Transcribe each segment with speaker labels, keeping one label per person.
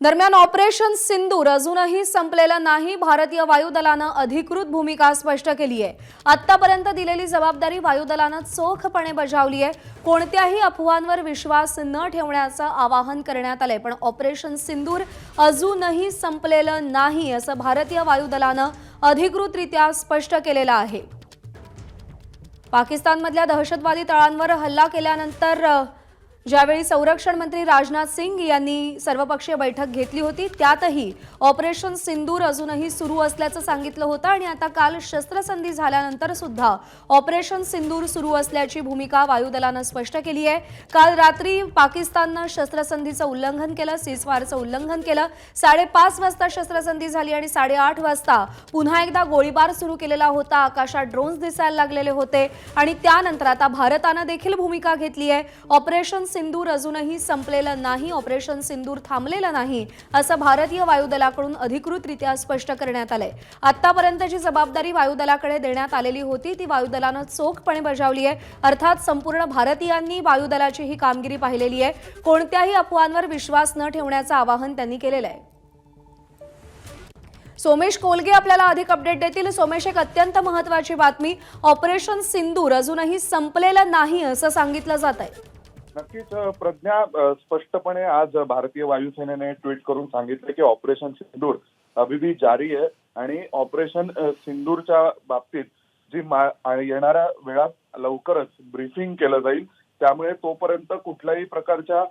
Speaker 1: दरम्यान ऑपरेशन सिंदूर अजूनही संपलेलं नाही. भारतीय वायुदलानं अधिकृत भूमिका स्पष्ट केली आहे. आतापर्यंत दिलेली जबाबदारी वायुदलानं चोखपणे बजावली आहे. कोणत्याही अफवांवर विश्वास न ठेवण्याचं आवाहन करण्यात आलंय. पण ऑपरेशन सिंदूर अजूनही संपलेलं नाही असं भारतीय वायुदलानं अधिकृतरित्या स्पष्ट केलेलं आहे. पाकिस्तानमधल्या दहशतवादी तळांवर हल्ला केल्यानंतर ज्यावेळी संरक्षण मंत्री राजनाथ सिंग यांनी सर्वपक्षीय बैठक घेतली होती त्यातही ऑपरेशन सिंदूर अजूनही सुरू असल्याचं सांगितलं होतं आणि आता काल शस्त्रसंधी झाल्यानंतर सुद्धा ऑपरेशन सिंदूर सुरू असल्याची भूमिका वायुदलानं स्पष्ट केली आहे. काल रात्री पाकिस्ताननं शस्त्रसंधीचं उल्लंघन केलं सीजफायरचं उल्लंघन केलं. साडेपाच वाजता शस्त्रसंधी झाली आणि साडेआठ वाजता पुन्हा एकदा गोळीबार सुरू केलेला होता. आकाशात ड्रोन्स दिसायला लागलेले होते आणि त्यानंतर आता भारतानं देखील भूमिका घेतली आहे. ऑपरेशन सिंदूर अजूनही संपलेलं नाही ऑपरेशन सिंदूर थांबलेलं नाही असं भारतीय वायुदलाकडून अधिकृतरित्या स्पष्ट करण्यात आलंय. आतापर्यंतची जबाबदारी वायुदलाकडे देण्यात आलेली होती ती वायुदलानं चोखपणे बजावली आहे. अर्थात संपूर्ण भारतीयांनी वायुदलाची ही कामगिरी पाहिलेली आहे. कोणत्याही अफवांवर विश्वास न ठेवण्याचं आवाहन त्यांनी केलेलं आहे. सोमेश कोलगे आपल्याला अधिक अपडेट देतील. सोमेश एक अत्यंत महत्वाची बातमी ऑपरेशन सिंदूर अजूनही संपलेलं नाही असं सांगितलं जात आहे
Speaker 2: नक्कीच प्रज्ञा स्पष्टपणे आज भारतीय वायुसेनेने ट्विट करून सांगितलं की ऑपरेशन सिंदूर अभी भी जारी आहे आणि ऑपरेशन सिंदूरच्या बाबतीत जी येणाऱ्या वेळात लवकरच ब्रीफिंग केलं जाईल. त्यामुळे तोपर्यंत कुठल्याही प्रकारच्या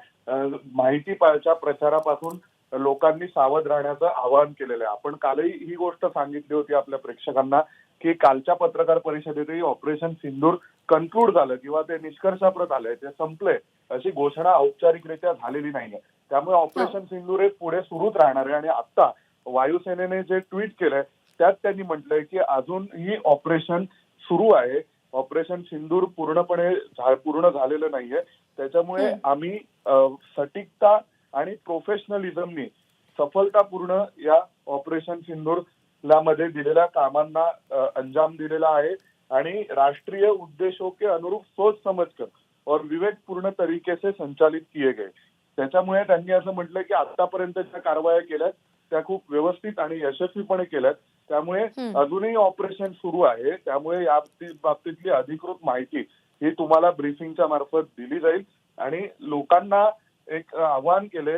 Speaker 2: माहिती माहितीच्या प्रचारापासून लोकांनी सावध राहण्याचं आवाहन केलेलं आहे. आपण कालही ही गोष्ट सांगितली होती आपल्या प्रेक्षकांना. की कालच्या पत्रकार परिषदेतही ऑपरेशन सिंदूर कन्क्लूड झालं किंवा ते निष्कर्षाप्रत आलंय ते संपलंय अशी घोषणा औपचारिकरित्या झालेली नाहीये. त्यामुळे ऑपरेशन सिंदूर हे पुढे सुरूच राहणार आहे. आणि आता वायुसेनेने जे ट्विट केलंय त्यात त्यांनी म्हटलंय की अजूनही ऑपरेशन सुरू आहे. ऑपरेशन सिंदूर पूर्णपणे पूर्ण झालेलं नाहीये. त्याच्यामुळे. आम्ही सटीकता आणि प्रोफेशनलिझमनी सफलतापूर्ण या ऑपरेशन सिंदूर मध्ये दिलेल्या कामांना अंजाम दिलेला आहे आणि राष्ट्रीय उद्देशों के अनुरूप सोच समजकर और विवेकपूर्ण तरीके से संचालित किए गए. त्याच्यामुळे त्यांनी असं म्हटलं की आतापर्यंत ज्या कारवाया केल्यात त्या खूप व्यवस्थित आणि यशस्वीपणे केल्यात. त्यामुळे. अजूनही ऑपरेशन सुरू आहे. त्यामुळे या बाबतीत- बाबतीतली अधिकृत माहिती ही तुम्हाला ब्रीफिंगच्या मार्फत दिली जाईल. आणि लोकांना एक आवाहन केले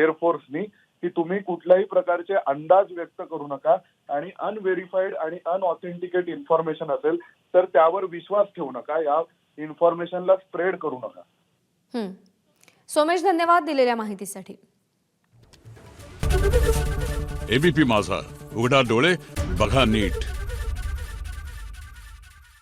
Speaker 2: एअरफोर्सनी की तुम्ही कुठल्याही प्रकारचे अंदाज व्यक्त करू नका आणि अनव्हेरीफाईड आणि अनऑथेंटिकेट इन्फॉर्मेशन असेल तर त्यावर विश्वास ठेवू नका. या इन्फॉर्मेशनला स्प्रेड करू नका.
Speaker 1: हं. सोमेश धन्यवाद दिलेल्या माहितीसाठी.
Speaker 3: एबीपी माझा. उघडा डोळे बघा नीट.